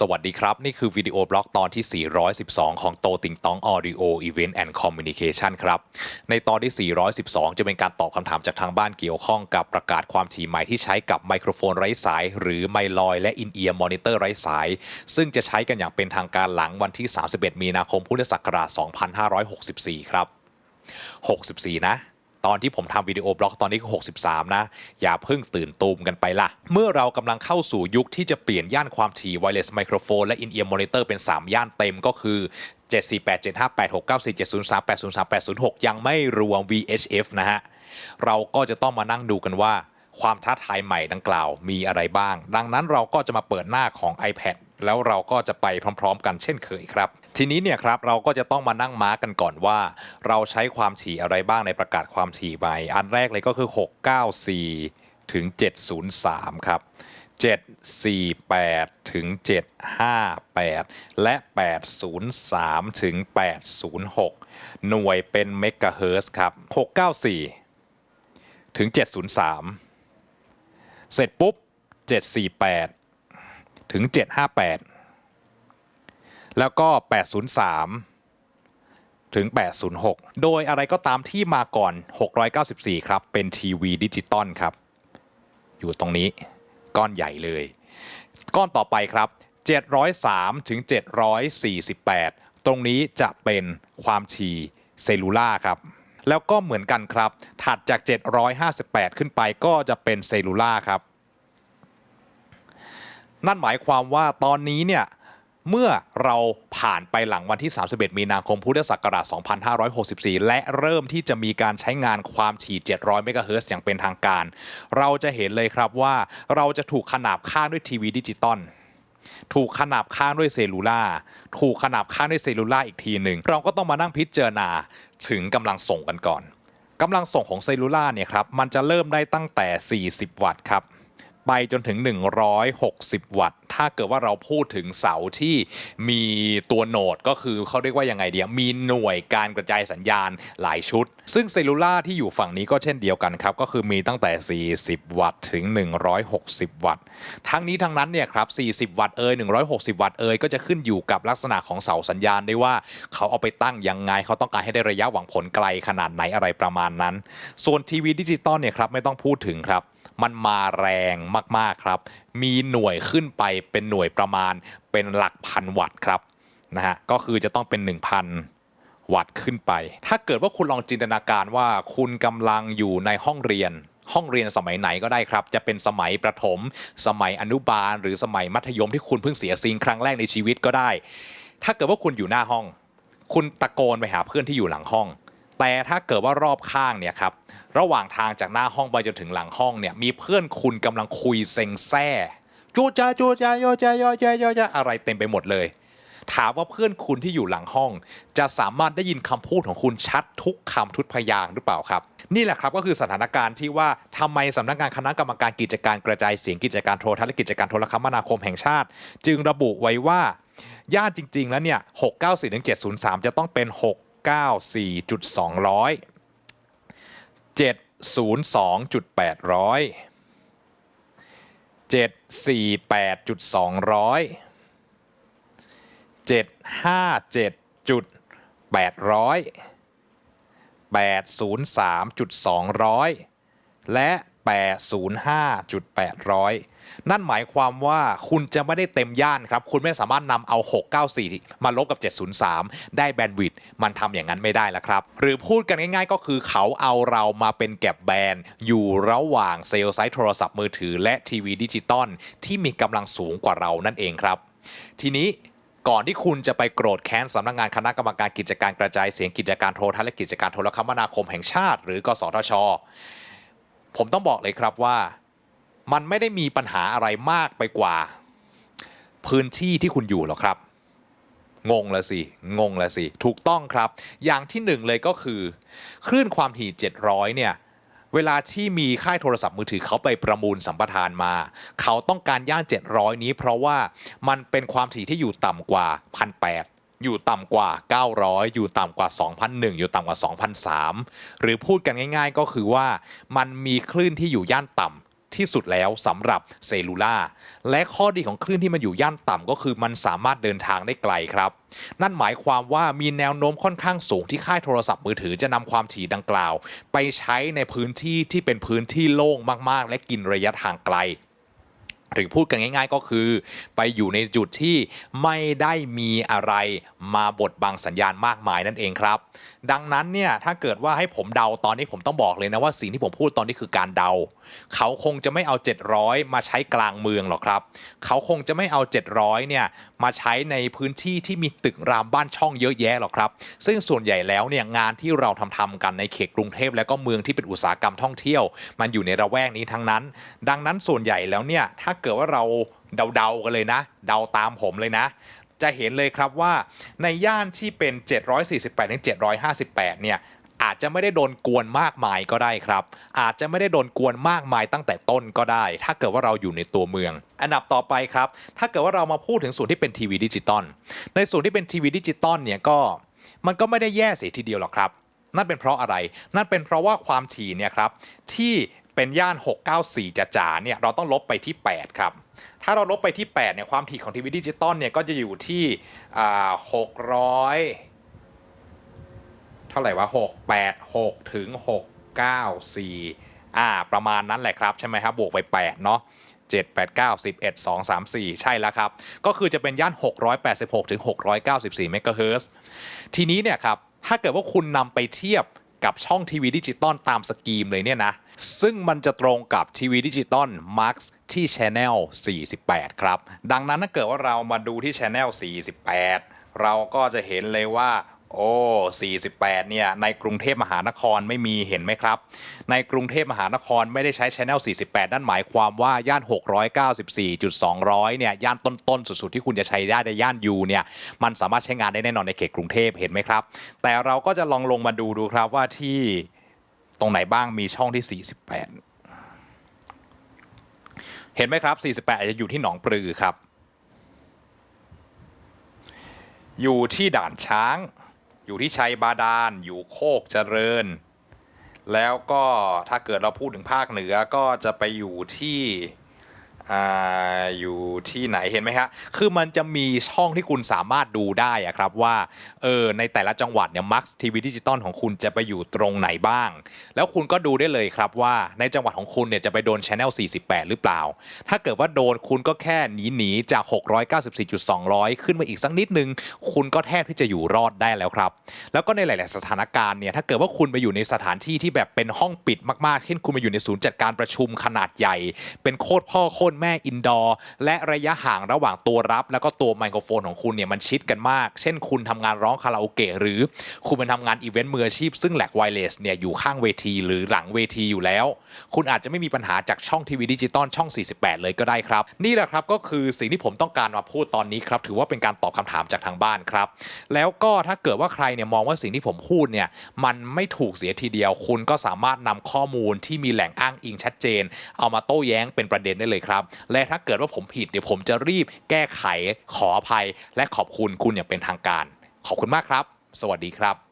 สวัสดีครับ นี่คือวิดีโอบล็อกตอนที่ 412 ของโตติงตอง Audio Event and Communication ครับ ในตอนที่ 412 จะเป็นการตอบคำถามจากทางบ้านเกี่ยวข้องกับประกาศความถี่ใหม่ที่ใช้กับไมโครโฟนไร้สาย หรือไมลอยและอินเอียร์มอนิเตอร์ไร้สาย ซึ่งจะใช้กันอย่างเป็นทางการหลังวันที่ 31 มีนาคมพุทธศักราช 2564 ครับ 64 นะ ตอนที่ผมทำวิดีโอบล็อกตอนนี้ก็63 นะ อย่าเพิ่งตื่นตูมกันไปล่ะเมื่อเรากำลังเข้าสู่ยุคที่จะเปลี่ยนย่านความถี่ไวเลสไมโครโฟนและอินเอียร์มอนิเตอร์เป็น 3 ย่านเต็มก็คือ748 758 694 703 803 806 ยังไม่รวม VHF นะฮะ เราก็จะต้องมานั่งดูกันว่า ความท้าทายใหม่ดังกล่าวมีอะไรบ้าง ดังนั้นเราก็จะมาเปิดหน้าของ iPad แล้วเราก็จะไปพร้อม ๆ กันเช่นเคยครับ ทีนี้เนี่ยครับเราก็จะต้องมานั่งมาร์กกันก่อนว่า เราใช้ความถี่อะไรบ้างในประกาศความถี่ใหม่อันแรกเลยก็คือ 694 ถึง 703 ครับ 748 ถึง 758 และ 803 ถึง 806 หน่วยเป็นเมกะเฮิร์ครับ 694 ถึง 703 เสร็จปุ๊บ 748 ถึง 758 แล้วก็ 803 ถึง 806 โดยอะไรก็ตามที่มาก่อน 694 ครับ เป็นทีวีดิจิตอลครับ อยู่ตรงนี้ก้อนใหญ่เลย ก้อนต่อไปครับ 703 ถึง 748 ตรงนี้จะเป็นความถี่เซลลูล่าครับแล้วก็เหมือนกันครับ ถัดจาก 758 ขึ้นไปก็จะเป็นเซลลูล่าครับ นั่นหมายความว่าตอนนี้เนี่ย เมื่อเราผ่านไปหลังวันที่ 31 มีนาคมพุทธศักราช 2564 และเริ่มที่จะมีการใช้งานความถี่ 700 เมกะเฮิรตซ์อย่างเป็นทางการ เราจะเห็นเลยครับว่าเราจะถูกขนาบข้างด้วยทีวีดิจิตอลถูกขนาบข้างด้วยเซลูล่าถูกขนาบข้างด้วยเซลูล่าอีกทีหนึ่ง เราก็ต้องมานั่งพิจารณาถึงกำลังส่งกันก่อนกำลังส่งของเซลูล่าเนี่ยครับมันจะเริ่มได้ตั้งแต่ 40 วัตต์ครับ ไปจนถึง 160 วัตต์ ถ้าเกิดว่าเราพูดถึงเสาที่มีตัวโหนดก็คือเขาเรียกว่ายังไงเดียมีหน่วยการกระจายสัญญาณหลายชุด ซึ่งเซลลูล่าที่อยู่ฝั่งนี้ก็เช่นเดียวกันครับ ก็คือมีตั้งแต่ 40 วัตต์ถึง 160 วัตต์ ทั้งนี้ทั้งนั้นเนี่ยครับ 40 วัตต์เอ่ย160 วัตต์เอ่ยก็จะขึ้นอยู่กับลักษณะของเสาสัญญาณได้ว่าเขาเอาไปตั้งยังไงเขาต้องการให้ได้ระยะหวังผลไกลขนาดไหนอะไรประมาณนั้น ส่วนทีวีดิจิตอลเนี่ยครับไม่ต้องพูดถึงครับ มันมาแรงมากๆครับ มีหน่วยขึ้นไปเป็นหน่วยประมาณเป็นหลักพันวัตต์ครับนะฮะก็คือจะต้องเป็น 1,000 วัตต์ขึ้นไป ถ้าเกิดว่าคุณลองจินตนาการว่าคุณกำลังอยู่ในห้องเรียนห้องเรียนสมัยไหนก็ได้ครับ จะเป็นสมัยประถม สมัยอนุบาล หรือสมัยมัธยมที่คุณเพิ่งเสียซีนครั้งแรกในชีวิตก็ได้ ถ้าเกิดว่าคุณอยู่หน้าห้อง คุณตะโกนไปหาเพื่อนที่อยู่หลังห้อง แต่ถ้าเกิดว่ารอบข้างเนี่ยครับระหว่างทางจากหน้าห้องไปจนถึงหลังห้องเนี่ยมีเพื่อนคุณกำลังคุยเซ็งแซ่จูจ้าจูจ้าโยจ้าโยจ้าโยจ้าอะไรเต็มไปหมดเลย ถามว่าเพื่อนคุณที่อยู่หลังห้อง จะสามารถได้ยินคำพูดของคุณชัดทุกคำทุกพยางหรือเปล่าครับ นี่แหละครับก็คือสถานการณ์ที่ว่าทำไมสำนักงานคณะกรรมการกิจการกระจายเสียงกิจการโทรทัศน์และกิจการโทรคมนาคมแห่งชาติ จึงระบุไว้ว่าย่านจริง ๆ แล้วเนี่ย694-703 จะต้องเป็น 694.200 702.800 748.200 757.800 803.200 และ 805.800 นั่นหมายความว่าคุณจะไม่ได้เต็มย่านครับ คุณไม่สามารถนำเอา 694 มาลบกับ 703 ได้แบนด์วิดต์มันทำอย่างนั้นไม่ได้แล้วครับ หรือพูดกันง่ายๆ ก็คือเขาเอาเรามาเป็นแก็บแบนด์อยู่ระหว่างเซลล์ไซต์โทรศัพท์มือถือ และทีวีดิจิตอลที่มีกำลังสูงกว่าเรานั่นเองครับ ทีนี้ก่อนที่คุณจะไปโกรธแค้นสำนักงานคณะกรรมการกิจการกระจายเสียงกิจการโทรทัศน์และกิจการโทรคมนาคมแห่งชาติ หรือกสทช ผมต้องบอกเลยครับว่ามันไม่ได้มีปัญหาอะไรมากไปกว่า พื้นที่ที่คุณอยู่หรอกครับ งงละสิ งงละสิ ถูกต้องครับ อย่างที่หนึ่งเลยก็คือ คลื่นความถี่ 700 เนี่ย เวลาที่มีค่ายโทรศัพท์มือถือเขาไปประมูลสัมปทานมา เขาต้องการย่าน 700 นี้เพราะว่ามันเป็นความถี่ที่อยู่ต่ำกว่า 1,800 อยู่ต่ำกว่า 900 อยู่ต่ำกว่า 2,001 อยู่ต่ำกว่า 2,003 หรือพูดกันง่าย ๆ ก็คือว่ามันมีคลื่นที่อยู่ย่านต่ำที่สุดแล้วสำหรับเซลูล่าและข้อดีของคลื่นที่มันอยู่ย่านต่ำก็คือมันสามารถเดินทางได้ไกลครับ นั่นหมายความว่ามีแนวโน้มค่อนข้างสูงที่ค่ายโทรศัพท์มือถือจะนำความถี่ดังกล่าว ไปใช้ในพื้นที่ที่เป็นพื้นที่โล่งมากๆ และกินระยะทางไกล หรือพูดกันง่ายๆก็คือ ไปอยู่ในจุดที่ไม่ได้มีอะไรมาบดบังสัญญาณมากมายนั่นเองครับ ดังนั้นเนี่ยถ้าเกิดว่าให้ผมเดาตอนนี้ผมต้องบอกเลยนะว่าสิ่งที่ผมพูดตอนนี้คือการเดา เขาคงจะไม่เอา 700 มาใช้กลางเมืองหรอกครับ เขาคงจะไม่เอา 700 เนี่ยมาใช้ในพื้นที่ที่มีตึกรามบ้านช่องเยอะแยะหรอกครับ ซึ่งส่วนใหญ่แล้วเนี่ยงานที่เราทำทำกันในเขตกรุงเทพและก็เมืองที่เป็นอุตสาหกรรมท่องเที่ยว มันอยู่ในระแวกนี้ทั้งนั้น ดังนั้นส่วนใหญ่แล้วเนี่ยถ้าเกิดว่าเราเดาๆกันเลยนะ เดาตามผมเลยนะจะเห็นเลยครับว่าในย่านที่เป็น 748ถึง758 เนี่ย อาจจะไม่ได้โดนกวนมากมายก็ได้ครับ อาจจะไม่ได้โดนกวนมากมายตั้งแต่ต้นก็ได้ ถ้าเกิดว่าเราอยู่ในตัวเมือง อันดับต่อไปครับ ถ้าเกิดว่าเรามาพูดถึงส่วนที่เป็นทีวีดิจิตอลในส่วนที่เป็นทีวีดิจิตอลเนี่ยก็มันก็ไม่ได้แย่เสียทีเดียวหรอกครับ นั่นเป็นเพราะอะไร นั่นเป็นเพราะว่าความถี่เนี่ยครับที่เป็นย่าน 694จ๋าๆเนี่ยเราต้องลบไปที่ 8 ครับ ถ้าเราลบไปที่8เนี่ยความถี่ของทีวีดิจิตอลเนี่ยก็จะอยู่ที่600 ท่าไหร่วะ6 8 6ถึง6 9 4อ่าประมาณนั้นแหละครับ ใช่ไหมครับบวกไป8เนาะ7 8 9 11 2 3 4 ใช่แล้วครับ ก็คือจะเป็นย่าน 686 ถึง 694 เมกะเฮิรตซ์ทีนี้เนี่ยครับ ถ้าเกิดว่าคุณนำไปเทียบกับช่องทีวีดิจิตอลตามสกรีมเลยเนี่ยนะ ซึ่งมันจะตรงกับทีวีดิจิตอล Max ที่ Channel 48 ครับ ดังนั้นถ้าเกิดว่าเรามาดูที่ Channel 48 เราก็จะเห็นเลยว่า โอ้48 เนี่ย ในกรุงเทพมหานครไม่มีเห็นไหมครับ ในกรุงเทพมหานครไม่ได้ใช้ Channel 48 นั่นหมายความว่าย่าน 694.200 เนี่ย ย่านต้นๆ สุดๆ ที่คุณจะใช้ได้ในย่านยูเนี่ย มันสามารถใช้งานได้แน่นอนในเขตกรุงเทพเห็นไหมครับ แต่เราก็จะลองลงมาดูดูครับว่าที่ตรงไหนบ้างมีช่องที่ 48 เห็นไหมครับ 48 อาจจะอยู่ที่หนองปลือครับ อยู่ที่ด่านช้าง อยู่ที่ชัยบาดาล อยู่โคกเจริญ แล้วก็ถ้าเกิดเราพูดถึงภาคเหนือก็จะไปอยู่ที่ อ่าอยู่ที่ไหนเห็นไหมฮะคือมันจะมีช่องที่คุณสามารถดูได้อะครับว่าเออในแต่ละจังหวัดเนี่ยมักทีวีดิจิตอลของคุณจะไปอยู่ตรงไหนบ้าง แล้วคุณก็ดูได้เลยครับว่าในจังหวัดของคุณเนี่ยจะไปโดน Channel 48 หรือเปล่า ถ้าเกิดว่าโดนคุณก็แค่หนีหนีๆจาก 694.200 ขึ้นมาอีกสักนิดนึง คุณก็แทบที่จะอยู่รอดได้แล้วครับ แล้วก็ในหลาย ๆ สถานการณ์เนี่ยถ้าเกิดว่าคุณไปอยู่ในสถานที่ที่แบบเป็นห้องปิดมาก ๆ เช่นคุณไปอยู่ในศูนย์จัดการประชุมขนาดใหญ่ เป็นโคตรพ่อโคตรแม่อินดอร์และระยะห่างระหว่างตัวรับ แล้วก็ตัวไมโครโฟนของคุณเนี่ยมันชิดกันมาก เช่นคุณทำงานร้องคาราโอเกะหรือคุณเป็นทำงานอีเวนต์มืออาชีพซึ่งแหลกไวเลสเนี่ยอยู่ข้างเวที หรือหลังเวทีอยู่แล้ว คุณอาจจะไม่มีปัญหาจากช่องทีวีดิจิตอลช่อง 48 เลยก็ได้ครับ นี่แหละครับก็คือสิ่งที่ผมต้องการมาพูดตอนนี้ครับถือว่าเป็นการตอบคำถามจากทางบ้านครับ แล้วก็ถ้าเกิดว่าใครเนี่ยมองว่าสิ่งที่ผมพูดเนี่ยมันไม่ถูกเสียทีเดียว คุณก็สามารถนำข้อมูลที่มีแหล่งอ้างอิงชัดเจน เอามาโต้แย้งเป็นประเด็นได้เลยครับและถ้าเกิดว่าผมผิดเดี๋ยวผมจะรีบแก้ไขขออภัย และขอบคุณคุณอย่างเป็นทางการ ขอบคุณมากครับ สวัสดีครับ